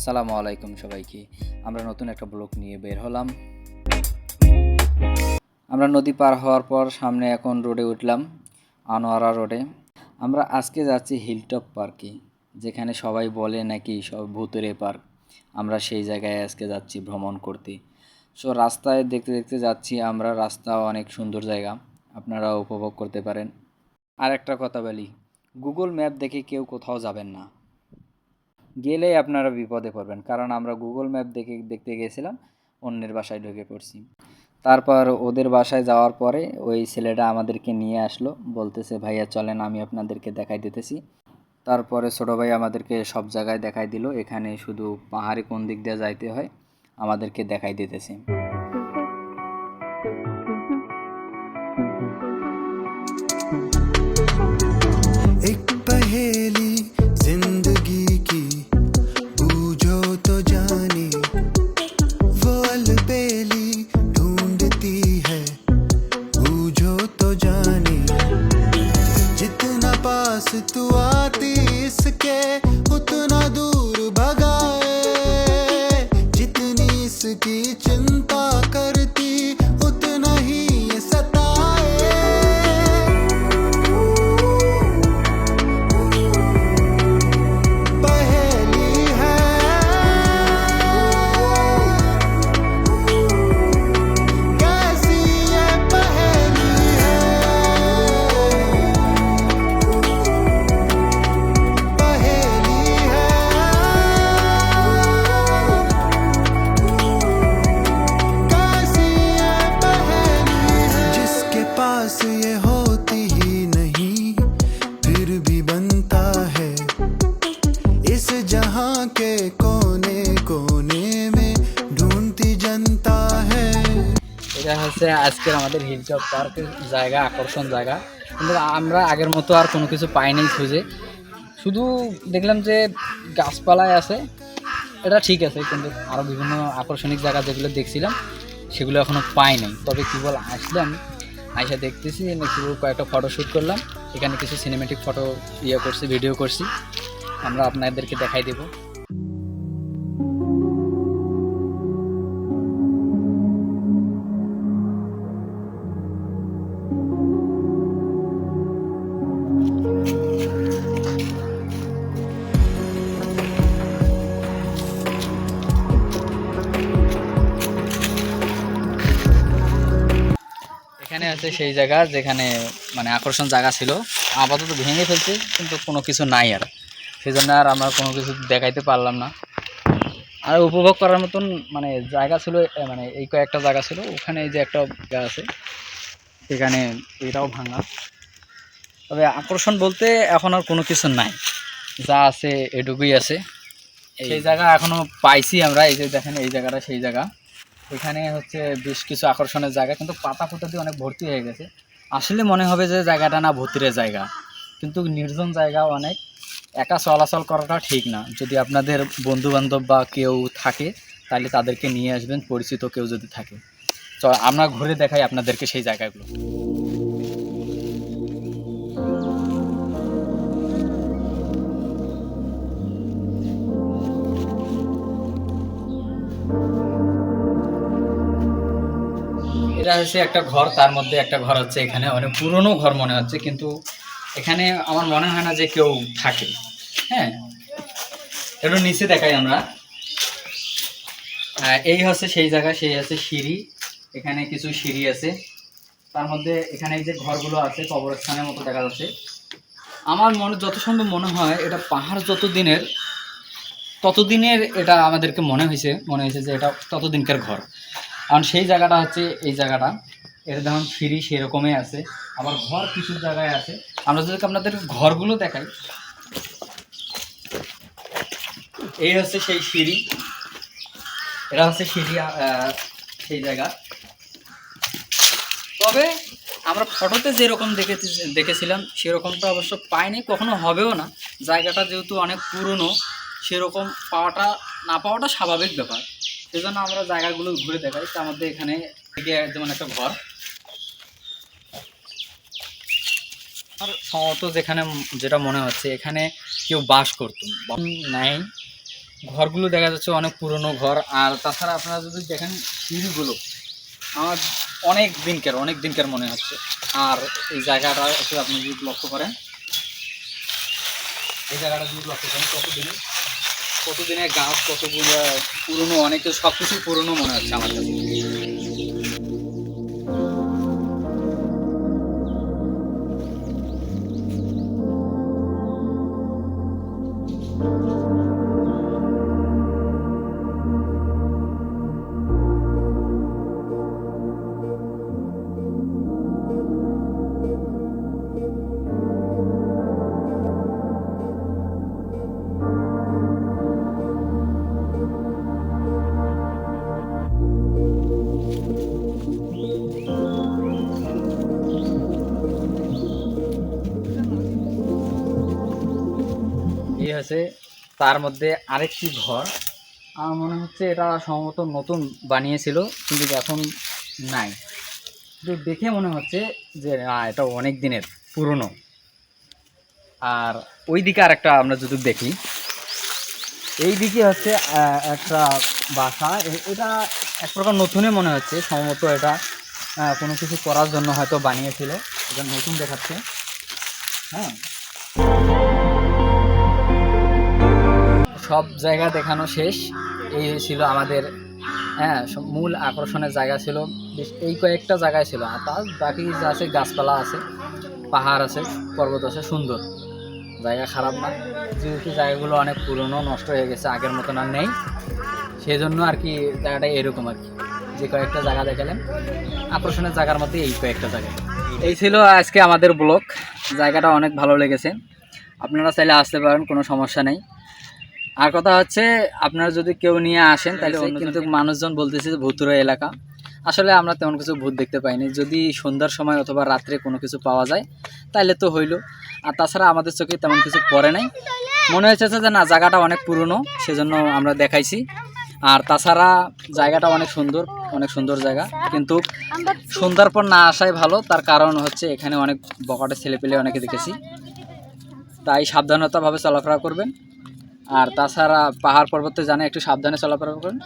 আসসালামু আলাইকুম সবাইকে। আমরা নতুন একটা ব্লগ নিয়ে বের হলাম। আমরা নদী পার হওয়ার পর সামনে এখন রোডে উঠলাম, আনোয়ারা রোডে। আমরা আজকে যাচ্ছি হিলটপ পার্কে যেখানে সবাই বলে নাকি সব ভূতেরে পার্ক। আমরা সেই জায়গায় আজকে যাচ্ছি ভ্রমণ করতে। সো রাস্তায় দেখতে দেখতে যাচ্ছি আমরা, রাস্তা অনেক সুন্দর জায়গা আপনারা উপভোগ করতে পারেন। আর একটা কথা বলি গুগল ম্যাপ দেখে কেউ কোথাও যাবেন না। গেলেই আপনারা বিপদে পড়বেন। কারণ আমরা গুগল ম্যাপ দেখে, দেখতে গেছিলাম, অন্যের বাসায় ঢুকে পড়ছি। তারপর ওদের বাসায় যাওয়ার পরে ওই ছেলেটা আমাদেরকে নিয়ে আসলো, বলতেছে, ভাইয়া, চলেন, আমি আপনাদেরকে দেখাই দিতেছি। তারপরে ছোটো ভাই আমাদেরকে সব জায়গায় দেখাই দিল, এখানে শুধু পাহাড়ে কোন দিক দিয়ে যাইতে হয়, আমাদেরকে দেখাই দিতেছে। पास तू आती इसके ये होती ही नहीं फिर भी बनता है इस जहां के कोने कोने में ढूंढती जनता है এটা হচ্ছে আজকের আমাদের হিলটপ পার্কের জায়গা আকর্ষণ জায়গা কিন্তু আমরা আগের মতো আর কোনো কিছু পাইনি খুঁজে শুধু দেখলাম যে গাছপালায় আছে এটা ঠিক আছে কিন্তু আরও বিভিন্ন আকর্ষণিক জায়গা যেগুলো দেখছিলাম সেগুলো এখনও পাই নাই তবে কী বল আসলাম আইসা দেখতেছি নাকি কয়েকটা ফটো শ্যুট করলাম। এখানে কিছু সিনেমেটিক ফটো ইয়ে করছি ভিডিও করছি। আমরা আপনাদেরকে দেখাই দেবো। এখানে আছে সেই জায়গা যেখানে মানে আকর্ষণ জায়গা ছিল। আপাতত ভেঙে ফেলছে কিন্তু কোনো কিছু নাই আর। সেই জন্য আর আমরা কোনো কিছু দেখাইতে পারলাম না। আর উপভোগ করার মতন মানে জায়গা ছিল মানে এই কয়েকটা জায়গা ছিল। ওখানে এই যে একটা জায়গা আছে এখানে এটাও ভাঙা। তবে আকর্ষণ বলতে এখন আর কোনো কিছু নাই। যা আছে এটুকুই আছে। সেই জায়গা এখনও পাইছি আমরা এই যে দেখেন এই জায়গাটা সেই জায়গা। এখানে হচ্ছে বেশ কিছু আকর্ষণের জায়গা, কিন্তু পাতা ফুটা দিয়ে অনেক ভর্তি হয়ে গেছে। আসলে মনে হবে যে জায়গাটা না ভর্তির জায়গা, কিন্তু নির্জন জায়গা অনেক। একা চলাচল করাটা ঠিক না। যদি আপনাদের বন্ধু বান্ধব বা কেউ থাকে, তাহলে তাদেরকে নিয়ে আসবেন, পরিচিত কেউ যদি থাকে। তো আমরা ঘুরে দেখাই আপনাদেরকে সেই জায়গাগুলো। এটা হচ্ছে একটা ঘর, তার মধ্যে একটা ঘর হচ্ছে এখানে। অনেক পুরনো ঘর মনে হচ্ছে, কিন্তু এখানে আমার মনে হয় না যে কেউ থাকে। হ্যাঁ? একটু নিচে দেখাই আমরা। এই হচ্ছে সেই জায়গা, সেই আছে সিঁড়ি। এখানে কিছু সিঁড়ি আছে। তার মধ্যে এখানে যে ঘরগুলো আছে, কবরস্থানের মতো দেখা যাচ্ছে। আমার মনে, যত সম্ভব মনে হয়, এটা পাহাড় যত দিনের ততদিনের এটা আমাদেরকে মনে হয়েছে মনে হয়েছে যে এটা ততদিনকার ঘর। কারণ সেই জায়গাটা হচ্ছে এই জায়গাটা। এটা যেমন ফ্রি সেরকমই আছে। আবার ঘর কিছু জায়গায় আছে। আমরা যদি আপনাদের ঘরগুলো দেখাই। এই হচ্ছে সেই সিঁড়ি। এটা হচ্ছে সিঁড়ি সেই জায়গা। তবে আমরা ফটোতে যেরকম দেখে দেখেছিলাম, সেরকমটা অবশ্য পাইনি। কখনো হবেও না। জায়গাটা যেহেতু অনেক পুরনো, সেরকম পাওয়াটা, না পাওয়াটা স্বাভাবিক ব্যাপার। সেজন্য আমরা জায়গাগুলো ঘুরে দেখাই। তার মধ্যে এখানে থেকে যেমন একটা ঘর। আর সম্ভবত যেখানে যেটা মনে হচ্ছে, এখানে কেউ বাস করতো। নাই। ঘরগুলো দেখা যাচ্ছে অনেক পুরনো ঘর। আর তাছাড়া আপনারা যদি দেখেন সিঁড়িগুলো, আমার অনেক দিনকার অনেক দিনকার মনে হচ্ছে। আর এই জায়গাটা আপনি যদি লক্ষ্য করেন, এই জায়গাটা যদি লক্ষ্য করেন কতদিনে কতদিনের গাছ কতগুলো পুরনো অনেক সব কিছু পুরনো মনে হচ্ছে আমার কাছে। হচ্ছে তার মধ্যে আরেকটি ঘর। আমার মনে হচ্ছে এটা সম্ভবত নতুন বানিয়েছিল, কিন্তু এখন নাই। কিন্তু দেখে মনে হচ্ছে যে, না, এটা অনেক দিনের, পুরনো। আর ওই দিকে আরেকটা আমরা যদি দেখি এই দিকে হচ্ছে একটা বাসা। এটা এক প্রকার নতুনই মনে হচ্ছে, সম্ভবত এটা কোনো কিছু করার জন্য হয়তো বানিয়েছিল। এটা নতুন দেখাচ্ছে। হ্যাঁ। সব জায়গা দেখানো শেষ। এই ছিল আমাদের হ্যাঁ মূল আকর্ষণের জায়গা ছিল। এই কয়েকটা জায়গায় ছিল। আর তার বাকি যা আছে, গাছপালা আছে, পাহাড় আছে, পর্বত আছে, সুন্দর। জায়গা খারাপ না। যেহেতু জায়গাগুলো অনেক পুরনো, নষ্ট হয়ে গেছে, আগের মতন আর নেই। সেই জন্য আর কি জায়গাটা এরকম আর কি। যে কয়েকটা জায়গা দেখালেন আকর্ষণের জায়গার মধ্যে এই কয়েকটা জায়গা। এই ছিল আজকে আমাদের ব্লগ। জায়গাটা অনেক ভালো লেগেছে। আপনারা চাইলে আসতে পারেন, কোনো সমস্যা নেই। আর কথা হচ্ছে আপনারা যদি কেউ নিয়ে আসেন তাহলে কিন্তু মানুষজন বলতেছে যে ভুতুরা এলাকা। আসলে আমরা তেমন কিছু ভূত দেখতে পাইনি। যদি সন্ধ্যার সময় অথবা রাত্রে কোনো কিছু পাওয়া যায় তাহলে তো হইল। আর তাছাড়া আমাদের চোখে তেমন কিছু পড়ে নাই। মনে হয়েছে যে না জায়গাটা অনেক পুরনো সেজন্য আমরা দেখাইছি। আর তাছাড়া জায়গাটা অনেক সুন্দর অনেক সুন্দর জায়গা। কিন্তু সন্ধ্যার পর না আসাই ভালো। তার কারণ হচ্ছে এখানে অনেক বকাটে ছেলেপেলে অনেকে দেখেছি। তাই সাবধানতাভাবে চলাফেরা করবেন। আর তাছাড়া পাহাড় পর্বতে জানে একটু সাবধানে চলাফেরা করবেন